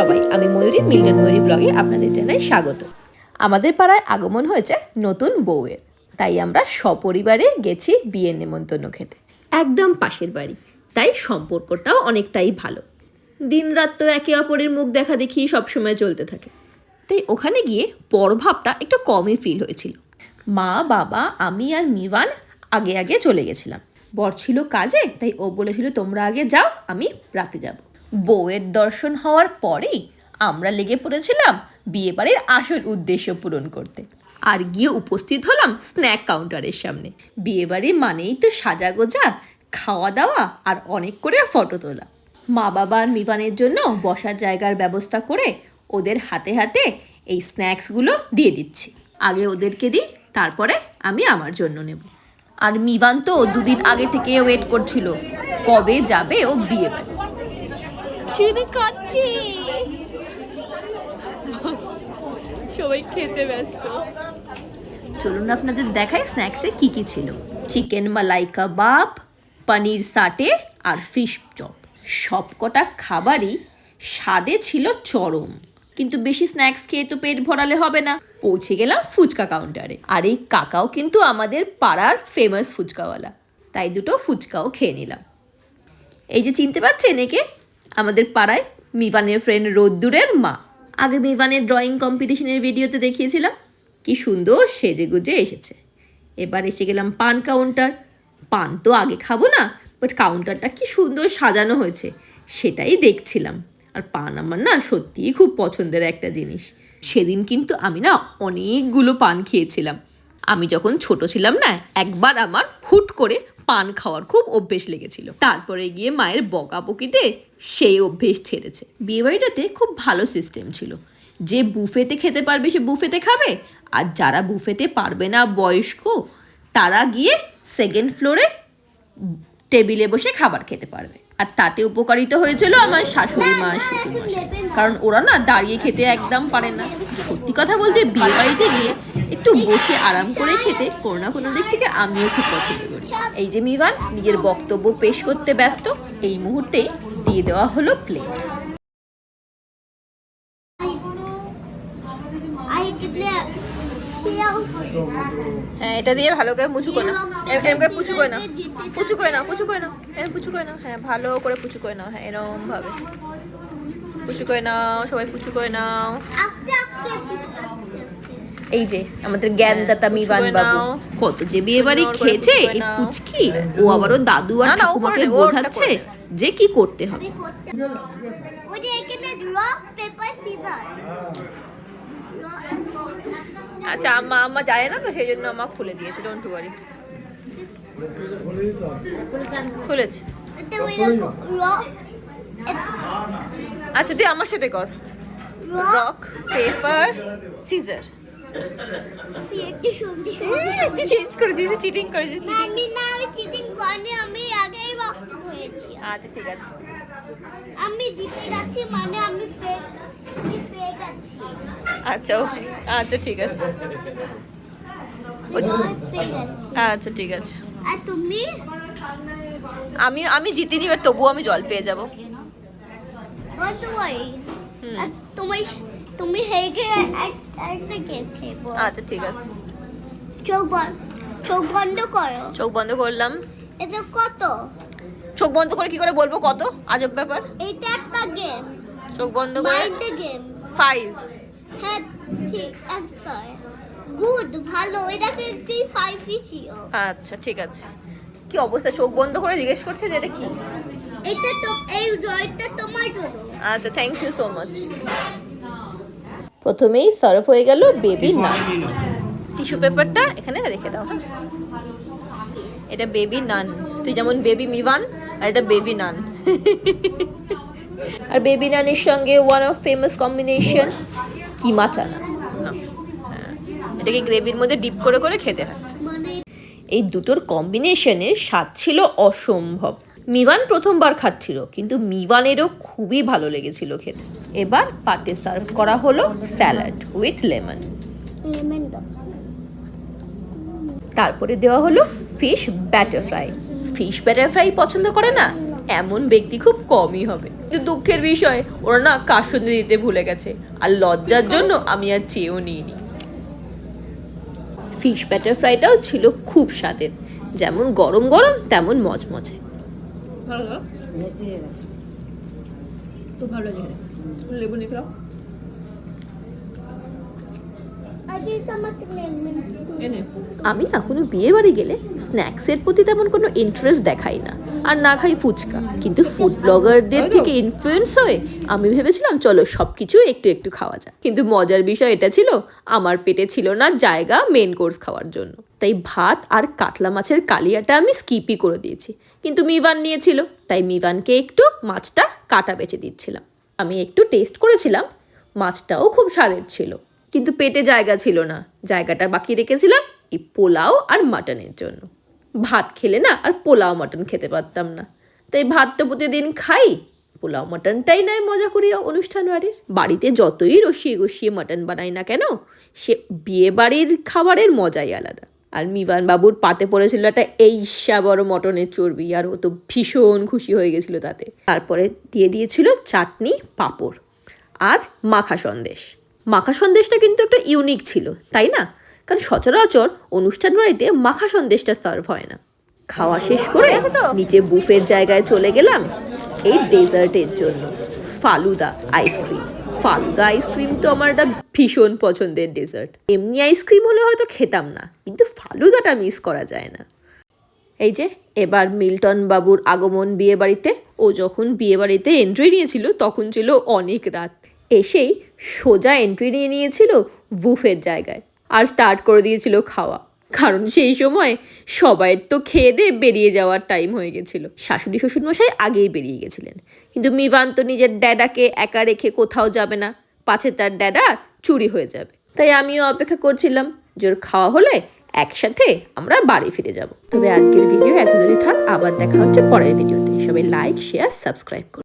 সবাই আমি ময়ূরী মিল্টন ময়ূরী ব্লগে আপনাদের জানাই স্বাগত। আমাদের পাড়ায় আগমন হয়েছে নতুন বউয়ের। তাই আমরা সপরিবারে গেছি বিয়ের নেমন্তন্ন খেতে। একদম পাশের বাড়ি। তাই সম্পর্কটাও অনেকটাই ভালো। দিনরাত তো একে অপরের মুখ দেখা দেখি সবসময় চলতে থাকে। তাই ওখানে গিয়ে পরভাবটা একটু কমই ফিল হয়েছিল। মা বাবা আমি আর মিভান আগে আগে চলে গেছিলাম। বর ছিল কাজে তাই ও বলেছিল তোমরা আগে যাও আমি রাতে যাব। বউয়ের দর্শন হওয়ার পরেই আমরা লেগে পড়েছিলাম বিয়ে বাড়ির আসল উদ্দেশ্য পূরণ করতে। আর গিয়ে উপস্থিত হলাম স্ন্যাক কাউন্টারের সামনে। বিয়ে বাড়ি মানেই তো সাজা গোজা, খাওয়া দাওয়া আর অনেক করে ফটো তোলা। মা বাবা আর জন্য বসার জায়গার ব্যবস্থা করে ওদের হাতে হাতে এই স্ন্যাক্সগুলো দিয়ে দিচ্ছি। আগে ওদেরকে দিই, তারপরে আমি আমার জন্য নেব। আর মিভান তো দুদিন আগে থেকে ওয়েট করছিল, কবে যাবে ও বিয়ে বাড়ি খিদে কাচ্ছি সবাই খেতে ব্যস্ত। চলুন আপনাদের দেখাই স্ন্যাক্সে কি কি ছিল। চিকেন মালাই কাবাব পনির সাটে আর ফিশ চপ সবকটা খাবারই স্বাদে ছিল চরম। কিন্তু বেশি স্ন্যাক্স খেয়ে তো পেট ভরালে হবে না। পৌঁছে গেলাম ফুচকা কাউন্টারে আর এই কাকাও কিন্তু আমাদের পাড়ার ফেমাস ফুচকাওয়ালা। তাই দুটো ফুচকাও খেয়ে নিলাম। এই যে চিনতে পারছেন একে? আমাদের পাড়ায় মিবানের ফ্রেন্ড রোদ্দুরের মা। আগে মিবানের ড্রয়িং কম্পিটিশনের ভিডিওতে দেখিয়েছিলাম, কি সুন্দর সেজে গুজে এসেছে। এবার এসে গেলাম পান কাউন্টার পান তো আগে খাব না বাট কাউন্টারটা কি সুন্দর সাজানো হয়েছে, সেটাই দেখছিলাম। আর পান আমার না সত্যিই খুব পছন্দের একটা জিনিস। সেদিন কিন্তু আমি না অনেকগুলো পান খেয়েছিলাম। আমি যখন ছোট ছিলাম না, একবার আমার হুট করে পান খাওয়ার খুব অভ্যেস লেগেছিল। তারপরে গিয়ে মায়ের বকাবকিতে সেই অভ্যেস ছেড়েছে। বিয়েবাড়িটাতে খুব ভালো সিস্টেম ছিল। যে বুফেতে খেতে পারবে সে বুফেতে খাবে, আর যারা বুফেতে পারবে না বয়স্ক, তারা গিয়ে সেকেন্ড ফ্লোরে টেবিলে বসে খাবার খেতে পারবে। আর তাতে উপকারিত হয়েছিল আমার শাশুড়ি মা শ্বশুর মশাই কারণ ওরা না দাঁড়িয়ে খেতে একদম পারে না। সত্যি কথা বলতে বিয়ে বাড়িতে গিয়ে একটু বসে আরাম করে খেতে কোনো না কোনো দিক থেকে আমিও খুব পছন্দ করি। এই যে মিভান নিজের বক্তব্য পেশ করতে ব্যস্ত, এই মুহূর্তে দিয়ে দেওয়া হলো প্লেট হ্যাঁ এটা দিয়ে ভালো করে মুচু করে নাও। এরকম করে পুচু করে নাও। পুচু করে নাও, পুচু করে নাও, এরকম পুচু করে নাও। হ্যাঁ ভালো করে পুচু করে নাও। হ্যাঁ এরকম ভাবে পুচু করে নাও সবাই পুচু করে নাও। এই যে আমাদের জ্ঞানদাতা করে বাবু। নাও। কত যে বিয়ে বাড়ি খেয়েছে এই। পুচকি? ও আবারও দাদু আর ঠাকুমাকে ওটা বোঝাচ্ছে যে কি করতে হবে। আচ্ছা আম্মা আম্মা জানে না তো সেই জন্য আমা খুলে দিয়েছে ডোন্ট ওয়ারি খুলেছে। আচ্ছা তুই আমার সাথে কর। রক পেপার সিজার তুই চেঞ্জ করেছিস চিটিং করেছিস আমি না আমি চিটিং করিনি আমি আগেই রক্ত হয়েছি। আচ্ছা ঠিক আছে। আমি জিতে গেছি মানে আমি পেয়ে গেছি। আচ্ছা ওকে আচ্ছা ঠিক আছে। আচ্ছা ঠিক আছে। আর তুমি? আমি এবার তবুও আমি জল পেয়ে যাব। ওয়ারি হুম। তুমি তুমি হেগে এক- একটা গেম খেলব। আচ্ছা ঠিক আছে। চোখ বন্ধ চোখ বন্ধ করো। চোখ বন্ধ করলাম। এটা কত? চোখ বন্ধ করে কি করে বলব? কত? আজব ব্যাপার। এটা একটা গেম চোখ বন্ধ করে মাইন্ড গেম ফাইভ হ্যাঁ ঠিক অ্যান্সার গুড ভালো এটাকে কি ফাইভই ছিল। আচ্ছা ঠিক আছে। কি অবস্থা? চোখ বন্ধ করে জিজ্ঞেস করছে যে এটা কি? এটা তো এই জয়টা তোমার জন্য। আচ্ছা থ্যাংক ইউ সো মাচ প্রথমেই সরফ হয়ে গেল বেবি নান টিস্যু পেপারটা এখানে রেখে দাও হ্যাঁ? এটা বেবি নান তুই যেমন বেবি মিভান আর এটা বেবি নান আর বেবি নানের সঙ্গে one of famous combination keema chana হ্যাঁ এটাকে গ্রেভির মধ্যে ডিপ করে করে খেতে হয়। মানে এই দুটোর কম্বিনেশনের স্বাদ ছিল অসম্ভব। মিভান প্রথমবার খাচ্ছিল কিন্তু মিভানেরও খুবই ভালো লেগেছিল খেতে। এবার পাতে সার্ভ করা হলো স্যালাড উইথ লেমন। লেমন তারপরে দেওয়া হলো fish batter fry. Fish batter fry পছন্দ করে না? এমন ব্যক্তি খুব কমই হবে। কিন্তু দুঃখের বিষয় ওরা না কাসুন্দি দিতে ভুলে গেছে আর লজ্জার জন্য আমি আর চেয়েও নিইনি। ফিশ ব্যাটার ফ্রাইটাও ছিল খুব স্বাদের যেমন গরম গরম তেমন মচমচে। ভালো তো ভালো লেগে। লেবু নিয়ে খাও আমি না কোনো বিয়ে বাড়ি গেলে স্ন্যাক্সের প্রতি তেমন কোনো ইন্টারেস্ট দেখাই না। আর না খাই ফুচকা। কিন্তু ফুড ব্লগারদের থেকে ইনফ্লুয়েন্স হয়ে আমি ভেবেছিলাম চলো সব কিছু একটু একটু খাওয়া যায় কিন্তু মজার বিষয় এটা ছিল আমার পেটে ছিল না জায়গা মেন কোর্স খাওয়ার জন্য। তাই ভাত আর কাতলা মাছের কালিয়াটা আমি স্কিপই করে দিয়েছি। কিন্তু মিভান নিয়েছিল, তাই মিভানকে একটু মাছটা কাটা বেছে দিচ্ছিলাম। আমি একটু টেস্ট করেছিলাম, মাছটাও খুব স্বাদের ছিল। কিন্তু পেটে জায়গা ছিল না, জায়গাটা বাকি রেখেছিলাম এই পোলাও আর মাটনের জন্য। ভাত খেলে না আর পোলাও মাটন খেতে পারতাম না। তাই ভাত তো প্রতিদিন খাই, পোলাও মাটনটাই নয় মজা করি অনুষ্ঠান বাড়ির। বাড়িতে যতই রসিয়ে গসিয়ে মাটন বানাই না কেন, সে বিয়ে বাড়ির খাবারের মজাই আলাদা। আর মিবান বাবুর পাতে পড়েছিল একটা এই বড় মটনের চর্বি, আর ও তো ভীষণ খুশি হয়ে গেছিল তাতে। তারপরে দিয়ে দিয়েছিল চাটনি, পাঁপড় আর মাখা সন্দেশ। মাখা সন্দেশটা কিন্তু একটা ইউনিক ছিল, তাই না? কারণ সচরাচর অনুষ্ঠান বাড়িতে মাখা সন্দেশটা সার্ভ হয় না। খাওয়া শেষ করে নিচে বুফের জায়গায় চলে গেলাম এই ডেজার্টের জন্য, ফালুদা আইসক্রিম ফালুদা আইসক্রিম তো আমার একটা ভীষণ পছন্দের ডেজার্ট। এমনি আইসক্রিম হলে হয়তো খেতাম না, কিন্তু ফালুদাটা মিস করা যায় না। এই যে, এবার মিল্টন বাবুর আগমন বিয়ে বাড়িতে ও যখন বিয়ে বাড়িতে এন্ট্রি নিয়েছিল, তখন ছিল অনেক রাত। এসেই সোজা এন্ট্রি নিয়ে নিয়েছিল বুফের জায়গায়, আর স্টার্ট করে দিয়েছিল খাওয়া। কারণ সেই সময় সবাই তো খেয়ে দিয়ে বেরিয়ে যাওয়ার টাইম হয়ে গেছিল। শাশুড়ি শ্বশুর মশাই আগেই বেরিয়ে গেছিলেন। কিন্তু মিভান তো নিজের ড্যাডাকে একা রেখে কোথাও যাবে না। পাছে তার ড্যাডা চুরি হয়ে যাবে। তাই আমিও অপেক্ষা করছিলাম জোর খাওয়া হলে একসাথে আমরা বাড়ি ফিরে যাব। তবে আজকের ভিডিও এত দূরই থাক। আবার দেখা হচ্ছে পরের ভিডিওতে সবাই লাইক শেয়ার সাবস্ক্রাইব করুন